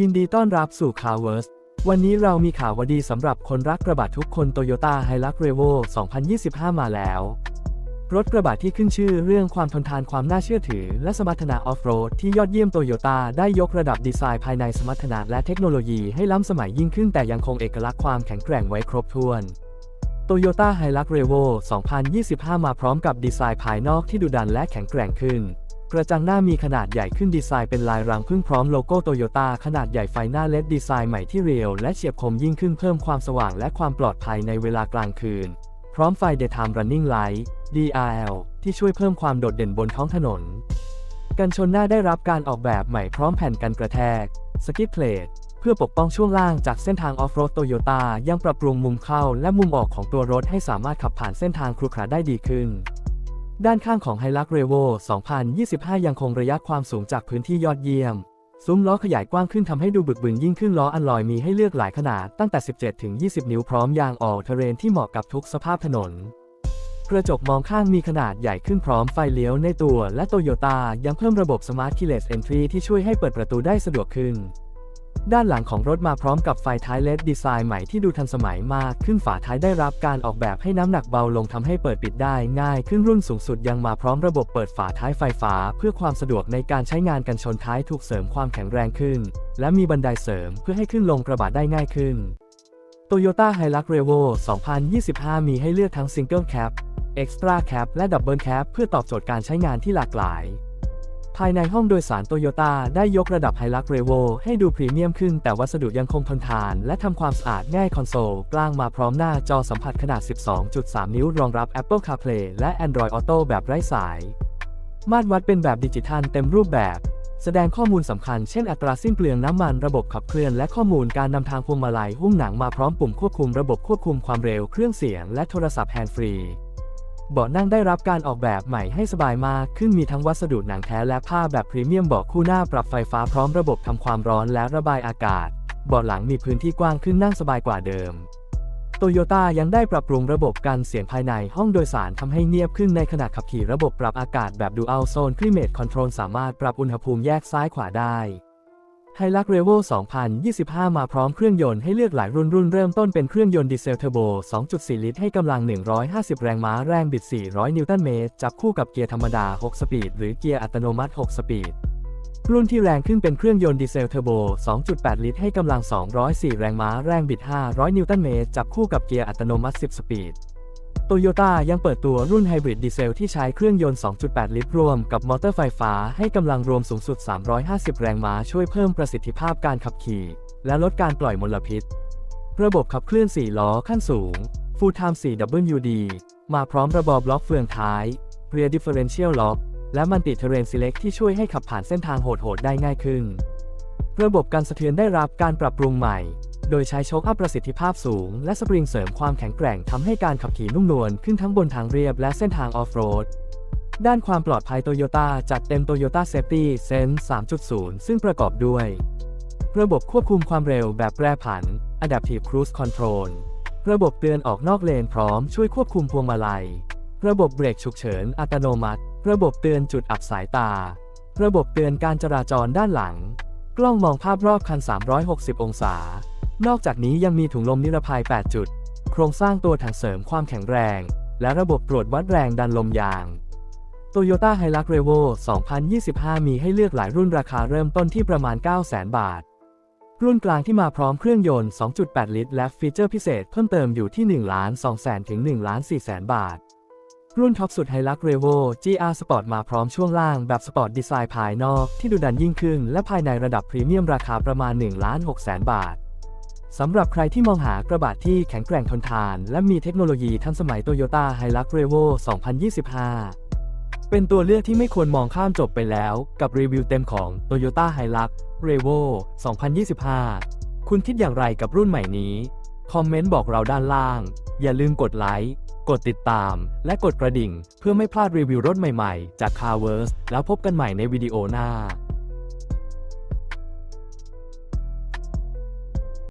ยินดีต้อนรับสู่คา r เวิร์สวันนี้เรามีข่าววดีสำหรับคนรักกระบะทุกคน Toyota h i l u x r e v o 2025 มาแล้ว รถกระบะที่ขึ้นชื่อเรื่องความทนทานความน่าเชื่อถือ และสมรรถนะออฟโรดที่ยอดเยี่ยมโตโยต้าได้ยกระดับดีไซน์ภายในสมรรถนะและเทคโนโลยีให้ล้ำสมัยยิ่งขึ้นแต่ยังคงเอกลักษณ์ความแข็งแกร่งไว้ครบถ้วน Toyota h i l u x r e v o 2025 มาพร้อมกับดีไซน์ภายนอกที่ดุดันและแข็งแกร่งขึ้น กระจังหน้ามีขนาดใหญ่ขึ้นดีไซน์เป็นลายรังพึ่งพร้อมโลโก้โตโยต้าขนาดใหญ่ไฟหน้าเลดดีไซน์ใหม่ที่เรียวและเฉียบคมยิ่งขึ้นเพิ่มความสว่างและความปลอดภัยในเวลากลางคืน พร้อมไฟ Daytime Running Light DRL ที่ช่วยเพิ่มความโดดเด่นบนท้องถนน กันชนหน้าได้รับการออกแบบใหม่พร้อมแผ่นกันกระแทกสกิ p เพลทเพื่อปกป้องช่วงล่างจากเส้นทางออฟโรดโตโยต้ายังปรับปรุงมุมเข้าและมุมออกของตัวรถให้สามารถขับผ่านเส้นทางครุขระได้ดีขึ้น ด้านข้างของ h i l u x r e v o 2025 ยังคงระยะความสูงจากพื้นที่ยอดเยี่ยม ซุ้มล้อขยายกว้างขึ้นทำให้ดูบึกบึนยิ่งขึ้นล้ออันลอยมีให้เลือกหลายขนาดตั้งแต่ 17 ถึง 20 นิ้วพร้อมยางออกเทเรนที่เหมาะกับทุกสภาพถนน กระจกมองข้างมีขนาดใหญ่ขึ้นพร้อมไฟเลี้ยวในตัว และโตโยต้ายังเพิ่มระบบ Smart Keyless Entry ที่ช่วยให้เปิดประตูได้สะดวกขึ้น ด้านหลังของรถมาพร้อมกับไฟท้ายเลดดีไซน์ใหม่ที่ดูทันสมัยมากขึ้นฝาท้ายได้รับการออกแบบให้น้ำหนักเบาลงทำให้เปิดปิดได้ง่ายขึ้นรุ่นสูงสุดยังมาพร้อมระบบเปิดฝาท้ายไฟฟ้า เพื่อความสะดวกในการใช้งานกันชนท้ายถูกเสริมความแข็งแรงขึ้น และมีบันไดเสริมเพื่อให้ขึ้นลงกระบะได้ง่ายขึ้น Toyota Hilux Revo 2025 มีให้เลือกทั้ง Single Cab Extra Cab และ Double Cab เพื่อตอบโจทย์การใช้งานที่หลากหลาย ภายในห้องโดยสารโตโยต้าได้ยกระดับ Hilux Revo ให้ดูพรีเมียมขึ้น แต่วัสดุยังคงทนทาน และทำความสะอาดง่ายคอนโซล กลางมาพร้อมหน้าจอสัมผัสขนาด 12.3 นิ้วรองรับ Apple CarPlay และ Android Auto แบบไร้สาย มาตรวัดเป็นแบบดิจิทัลเต็มรูปแบบ แสดงข้อมูลสำคัญเช่นอัตราสิ้นเปลืองน้ำมันระบบขับเคลื่อนและข้อมูลการนำทางพวงมาลัยหุ้มหนังมาพร้อมปุ่มควบคุมระบบควบคุมความเร็วเครื่องเสียงและโทรศัพท์แฮนด์ฟรี เบาะนั่งได้รับการออกแบบใหม่ให้สบายมากขึ้นมีทั้งวัสดุหนังแท้และผ้าแบบพรีเมียมเบาะคู่หน้าปรับไฟฟ้าพร้อมระบบทำความร้อนและระบายอากาศ เบาะหลังมีพื้นที่กว้างขึ้นนั่งสบายกว่าเดิมโตโยต้ายังได้ปรับปรุงระบบกันเสียงภายในห้องโดยสารทำให้เงียบขึ้นในขณะขับขี่ระบบปรับอากาศแบบ Dual Zone Climate Control สามารถปรับอุณหภูมิแยกซ้ายขวาได้ ไฮลักเรโวล2025 มาพร้อมเครื่องยนต์ให้เลือกหลายรุ่นรุ่นเริ่มต้นเป็นเครื่องยนต์ดีเซลเทอร์โบ 2.4 ลิตรให้กำลัง 150 แรงม้าแรงบิด 400 นิวตันเมตร จับคู่กับเกียร์ธรรมดา 6 สปีด หรือเกียร์อัตโนมัติ 6 สปีด รุ่นที่แรงขึ้นเป็นเครื่องยนต์ดีเซลเทอร์โบ 2.8 ลิตรให้กำลัง 204 แรงม้าแรงบิด 500 นิวตันเมตร จับคู่กับเกียร์อัตโนมัติ 10 สปีด โตโยต้ายังเปิดตัวรุ่นไฮบริดดีเซลที่ใช้เครื่องยนต์ 2.8 ลิตรรวมกับมอเตอร์ไฟฟ้าให้กำลังรวมสูงสุด 350 แรงม้าช่วยเพิ่มประสิทธิภาพการขับขี่ และลดการปล่อยมลพิษ ระบบขับเคลื่อน 4 ล้อขั้นสูง Full Time 4WD มาพร้อมระบบล็อกเฟืองท้าย Rear Differential Lock และ Multi Terrain Select ที่ช่วยให้ขับผ่านเส้นทางโหดๆได้ง่ายขึ้น ระบบการสะเทือนได้รับการปรับปรุงใหม่ โดยใช้โชคอัพประสิทธิภาพสูง และสปริงเสริมความแข็งแกร่งทำให้การขับขี่นุ่มนวลขึ้นทั้งบนทางเรียบและเส้นทางออฟโรดด้านความปลอดภัยโตโยต้าจัดเต็ม Toyota Safety Sense 3.0 ซึ่งประกอบด้วย ระบบควบคุมความเร็วแบบแปรผัน Adaptive Cruise Control ระบบเตือนออกนอกเลนพร้อมช่วยควบคุมพวงมาลัย ระบบเบรกฉุกเฉินอัตโนมัติ ระบบเตือนจุดอับสายตา ระบบเตือนการจราจรด้านหลัง กล้องมองภาพรอบคัน 360 องศา นอกจากนี้ยังมีถุงลมนิรภัย 8 จุด โครงสร้างตัวถังเสริมความแข็งแรง และระบบตรวจวัดแรงดันลมยาง Toyota Hilux Revo 2025 มีให้เลือกหลายรุ่นราคาเริ่มต้นที่ประมาณ 900,000 บาท รุ่นกลางที่มาพร้อมเครื่องยนต์ 2.8 ลิตร และฟีเจอร์พิเศษเพิ่มเติมอยู่ที่ 1 2 0 0 0 0ถึง1 4 0 0 0 บาท รุ่นท็อปสุด Hilux Revo GR Sport มาพร้อมช่วงล่างแบบสปอร์ตดีไซน์ภายนอกที่ดูดันยิ่งขึ้น และภายในระดับพรีเมียมราคาประมาณ 1 6 0 0 0 0 บาท สำหรับใครที่มองหากระบะที่แข็งแกร่งทนทาน และมีเทคโนโลยีทันสมัย Toyota Hilux Revo 2025 เป็นตัวเลือกที่ไม่ควรมองข้ามจบไปแล้วกับรีวิวเต็มของ Toyota Hilux Revo 2025 คุณคิดอย่างไรกับรุ่นใหม่นี้ คอมเมนต์บอกเราด้านล่าง อย่าลืมกดไลค์ กดติดตาม และกดกระดิ่ง เพื่อไม่พลาดรีวิวรถใหม่ๆ จาก Carverse แล้วพบกันใหม่ในวิดีโอหน้า